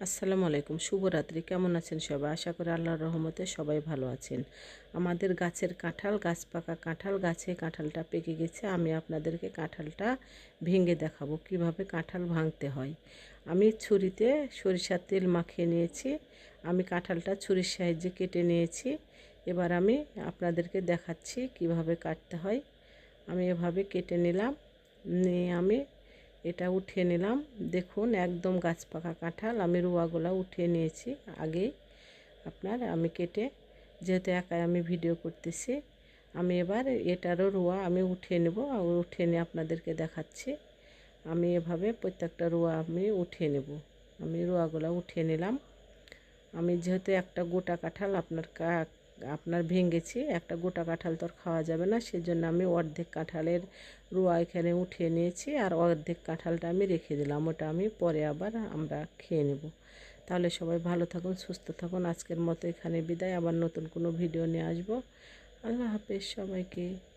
আসসালামু আলাইকুম, শুভরাত্রি। কেমন আছেন সবাই? আশা করি আল্লাহর রহমতে সবাই ভালো আছেন। আমাদের গাছের কাঁঠাল, গাছ পাকা কাঁঠাল, গাছে কাঁঠালটা পেকে গেছে। আমি আপনাদেরকে কাঁঠালটা ভেঙে দেখাবো, কীভাবে কাঁঠাল ভাঙতে হয়। আমি ছুরিতে সরিষার তেল মাখিয়ে নিয়েছি। আমি কাঁঠালটা ছুরির সাহায্যে কেটে নিয়েছি। এবার আমি আপনাদেরকে দেখাচ্ছি কীভাবে কাটতে হয়। আমি এভাবে কেটে নিলাম, নিয়ে এটা উঠিয়ে নিলাম। দেখুন, একদম গাছ পাকা কাঁঠাল। আমি রুয়াগুলা উঠিয়ে নিয়েছি আগেই আপনার আমি কেটে, যেহেতু একাই আমি ভিডিও করতেছি, আমি এবার এটারও রুয়া আমি উঠিয়ে নেব আর উঠিয়ে নিয়ে আপনাদেরকে দেখাচ্ছি। আমি এভাবে প্রত্যেকটা রুয়া আমি উঠিয়ে নেব। আমি রুয়াগুলো উঠিয়ে নিলাম। আমি যেহেতু একটা গোটা কাঁঠাল আপনার আপনার ভেঙেছি, একটা গোটা কাঁঠাল তো আর খাওয়া যাবে না, সেজন্য আমি অর্ধেক কাঁঠালের রুয়া এখানে উঠিয়ে নিয়েছি আর অর্ধেক কাঁঠালটা আমি রেখে দিলাম, ওটা আমি পরে আবার আমরা খেয়ে নেব। তাহলে সবাই ভালো থাকুন, সুস্থ থাকুন, আজকের মতো এখানে বিদায়, আবার নতুন কোনো ভিডিও নিয়ে আসব। আল্লাহ হাফেজ সবাইকে।